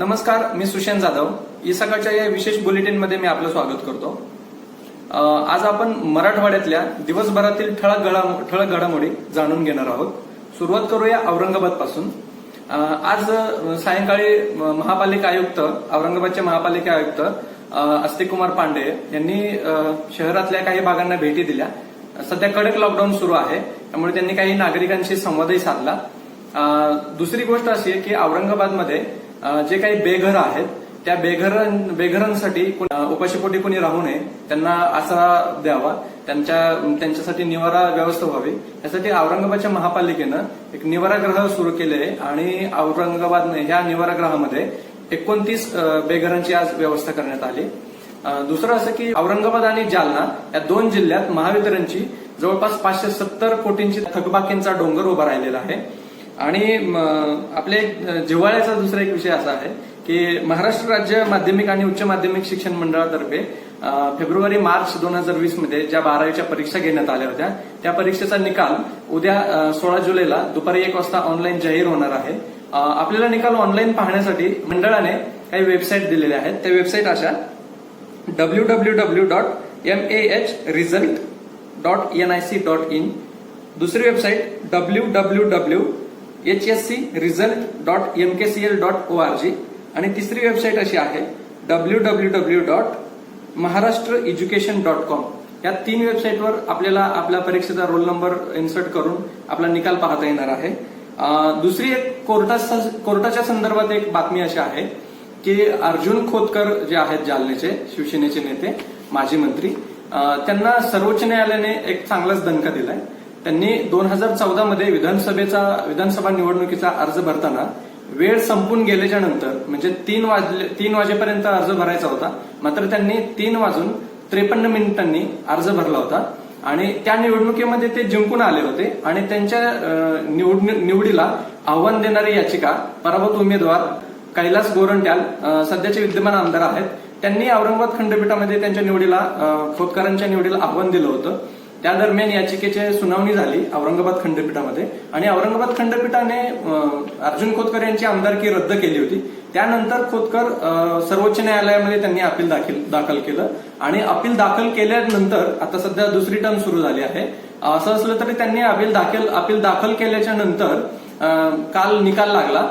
नमस्कार मी सुशांत जाधव. ई सकाळच्या या विशेष बुलेटिनमध्ये मी आपलं स्वागत करतो. आज आपण मराठवाड्यातल्या दिवसभरातील ठळक घडा ठळक घडामोडी जाणून घेणार आहोत. सुरुवात करूया औरंगाबादपासून आज सायंकाळी महापालिका आयुक्त औरंगाबादचे महापालिका आयुक्त अस्तिकुमार पांडे यांनी शहरातल्या काही भागांना भेटी दिल्या. सध्या कडक लॉकडाऊन सुरू आहे. त्यामुळे त्यांनी काही नागरिकांशी संवादही साधला. दुसरी गोष्ट अशी आहे की औरंगाबादमध्ये जे काही बेघर आहेत त्या बेघर बेघरांसाठी उपाशीपोटी कोणी राहू नये त्यांना आसरा द्यावा त्यांच्या त्यांच्यासाठी निवारा व्यवस्था व्हावी. यासाठी औरंगाबादच्या महापालिकेनं एक निवारागृह सुरू केले आहे आणि औरंगाबादने ह्या निवारागृहामध्ये एकोणतीस बेघरांची आज व्यवस्था करण्यात आली. दुसरं असं की औरंगाबाद आणि जालना या दोन जिल्ह्यात महावितरणची जवळपास पाचशे सत्तर कोटींची थकबाकींचा डोंगर उभा राहिलेला आहे. आणि म, आपले जिव्हाळ्याचा दुसरा एक विषय असा आहे की महाराष्ट्र राज्य माध्यमिक आणि उच्च माध्यमिक शिक्षण मंडळातर्फे फेब्रुवारी मार्च दोन हजार वीसमध्ये ज्या बारावीच्या परीक्षा घेण्यात आल्या होत्या त्या परीक्षेचा निकाल उद्या सोळा जुलैला दुपारी एक वाजता ऑनलाईन जाहीर होणार आहे. आपल्याला निकाल ऑनलाईन पाहण्यासाठी मंडळाने काही वेबसाईट दिलेल्या आहेत. त्या वेबसाईट अशा W W W dot M A H result dot N I C dot in दुसरी website W W W H S C result dot M K C L dot O R G आणि तिसरी website अशी आहे W W W dot Maharashtra education dot com या तीन वेबसाईटवर आपल्याला आपल्या परीक्षेचा रोल नंबर इन्सर्ट करून आपला निकाल पाहता येणार आहे. दुसरी एक कोर्टा कोर्टाच्या संदर्भात एक बातमी अशी आहे की अर्जुन खोतकर जे आहेत जालनेचे शिवसेनेचे नेते माजी मंत्री त्यांना सर्वोच्च न्यायालयाने एक चांगलाच दणका दिलाय. त्यांनी दोन हजार चौदा मध्ये विधानसभेचा विधानसभा निवडणुकीचा अर्ज भरताना वेळ संपून गेल्याच्यानंतर म्हणजे तीन वाजले तीन वाजेपर्यंत अर्ज भरायचा होता. मात्र त्यांनी तीन वाजून त्रेपन्न मिनिटांनी अर्ज भरला होता. आणि त्या निवडणुकीमध्ये ते जिंकून आले होते. आणि त्यांच्या निवड निवडीला आव्हान देणारी याचिका पराभूत उमेदवार कैलास गोरंट्याल सध्याचे विद्यमान आमदार आहेत. त्यांनी औरंगाबाद खंडपीठामध्ये त्यांच्या निवडीला खोतकरांच्या निवडीला आव्हान दिलं होतं. त्या दरम्यान याचिकेची सुनावणी झाली औरंगाबाद खंडपीठामध्ये. आणि औरंगाबाद खंडपीठाने अर्जुन खोतकर यांची आमदारकी रद्द केली होती. त्यानंतर खोतकर सर्वोच्च न्यायालयामध्ये त्यांनी अपील दाखल दाखल केलं. आणि अपील दाखल केल्यानंतर आता सध्या दुसरी टर्म सुरू झाली आहे. असं असलं तरी त्यांनी अपील दाखल अपील दाखल केल्याच्यानंतर काल निकाल लागला.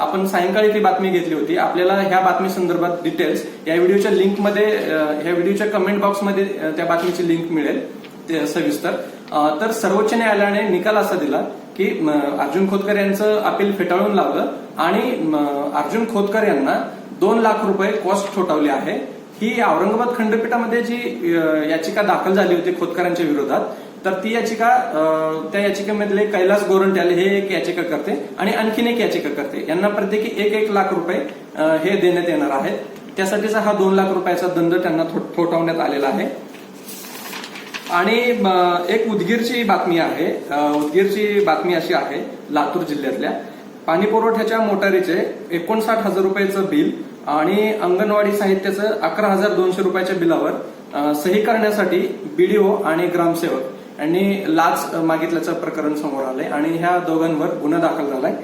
आपण सायंकाळी ती बातमी घेतली होती. आपल्याला ह्या बातमी संदर्भात डिटेल्स या व्हिडिओच्या लिंकमध्ये मध्ये ह्या व्हिडिओच्या कमेंट बॉक्समध्ये मध्ये त्या बातमीची लिंक मिळेल. सविस्तर तर सर्वोच्च न्यायालयाने निकाल असा दिला की अर्जुन खोतकर यांचं अपील फेटाळून लावलं आणि अर्जुन खोतकर यांना दोन लाख रुपये कॉस्ट ठोठावली आहे. ही औरंगाबाद खंडपीठामध्ये जी याचिका दाखल झाली होती खोतकरांच्या विरोधात तर ती याचिका त्या याचिकेमधले कैलास गोरंट्याल हे एक याचिका करते आणि आणखीन एक याचिका करते. यांना प्रत्येकी एक एक लाख रुपये हे देण्यात येणार आहेत. त्यासाठीचा हा दोन लाख रुपयाचा दंड त्यांना थो- ठोठावण्यात आलेला आहे. आणि एक उदगीरची बातमी आहे. उदगीरची बातमी अशी आहे लातूर जिल्ह्यातल्या. पाणी पुरवठ्याच्या मोटारीचे एकोणसाठ हजार रुपयाचं बिल आणि अंगणवाडी साहित्याचं अकरा हजार दोनशे रुपयाच्या बिलावर सही करण्यासाठी बीडीओ आणि ग्रामसेवक यांनी लाच मागितल्याचं प्रकरण समोर आलंय आणि ह्या दोघांवर गुन्हा दाखल झालाय.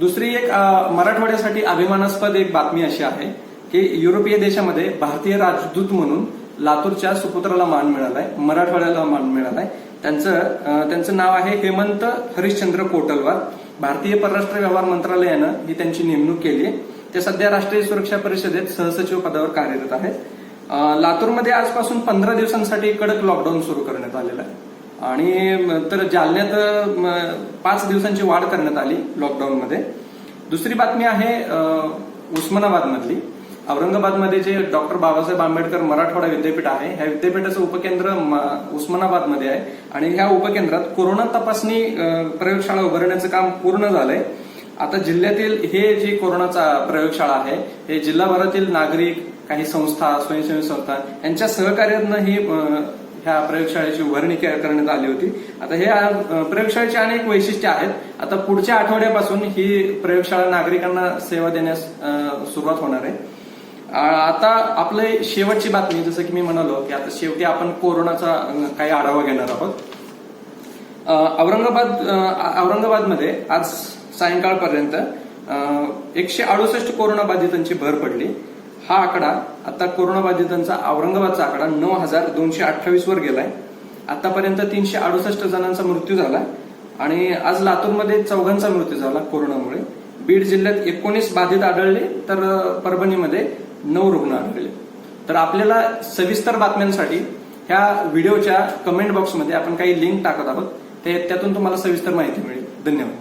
दुसरी एक मराठवाड्यासाठी अभिमानास्पद एक बातमी अशी आहे की युरोपीय देशामध्ये भारतीय राजदूत म्हणून लातूरच्या सुपुत्राला मान मिळालाय मराठवाड्याला मान मिळालाय. त्यांचं त्यांचं नाव आहे हेमंत हरिश्चंद्र कोटलवार. भारतीय परराष्ट्र व्यवहार मंत्रालयानं ही त्यांची नेमणूक केली आहे. ते सध्या राष्ट्रीय सुरक्षा परिषदेत सहसचिव पदावर कार्यरत आहेत. लातूरमध्ये आजपासून पंधरा दिवसांसाठी कडक लॉकडाऊन सुरू करण्यात आलेलं आहे. आणि तर जालन्यात पाच दिवसांची वाढ करण्यात आली लॉकडाऊनमध्ये दुसरी बातमी आहे उस्मानाबादमधली. औरंगाबादमध्ये जे डॉक्टर बाबासाहेब आंबेडकर मराठवाडा विद्यापीठ आहे ह्या विद्यापीठाचं उपकेंद्र उस्मानाबादमध्ये आहे. आणि ह्या उपकेंद्रात कोरोना तपासणी प्रयोगशाळा उभारण्याचं काम पूर्ण झालंय. आता जिल्ह्यातील हे जी कोरोनाचा प्रयोगशाळा आहे हे जिल्हाभरातील नागरिक काही संस्था स्वयंसेवी संस्था यांच्या सहकार्यानं ही ह्या प्रयोगशाळेची उभारणी करण्यात आली होती. आता हे प्रयोगशाळेचे प्रयोगशाळेची अनेक वैशिष्ट्ये आहेत. आता पुढच्या आठवड्यापासून ही प्रयोगशाळा नागरिकांना सेवा देण्यास सुरुवात होणार आहे. आता आपले शेवटची बातमी जसं की मी म्हणालो की आता शेवटी आपण कोरोनाचा काही आढावा घेणार आहोत. औरंगाबाद औरंगाबादमध्ये आज सायंकाळपर्यंत एकशे अडुसष्ट कोरोनाबाधितांची भर पडली. हा आकडा आता कोरोनाबाधितांचा औरंगाबादचा आकडा नऊ हजार दोनशे अठ्ठावीस वर गेलाय. आतापर्यंत तीनशे अडुसष्ट जणांचा मृत्यू झाला आणि आज लातूरमध्ये चौघांचा मृत्यू झाला कोरोनामुळे. बीड जिल्ह्यात एकोणीस बाधित आढळले तर परभणीमध्ये नऊ रुग्ण आढळले. तर आपल्याला सविस्तर बातम्यांसाठी ह्या व्हिडिओच्या कमेंट बॉक्समध्ये आपण काही लिंक टाकत आहोत. ते त्यातून तुम्हाला सविस्तर माहिती मिळेल. धन्यवाद.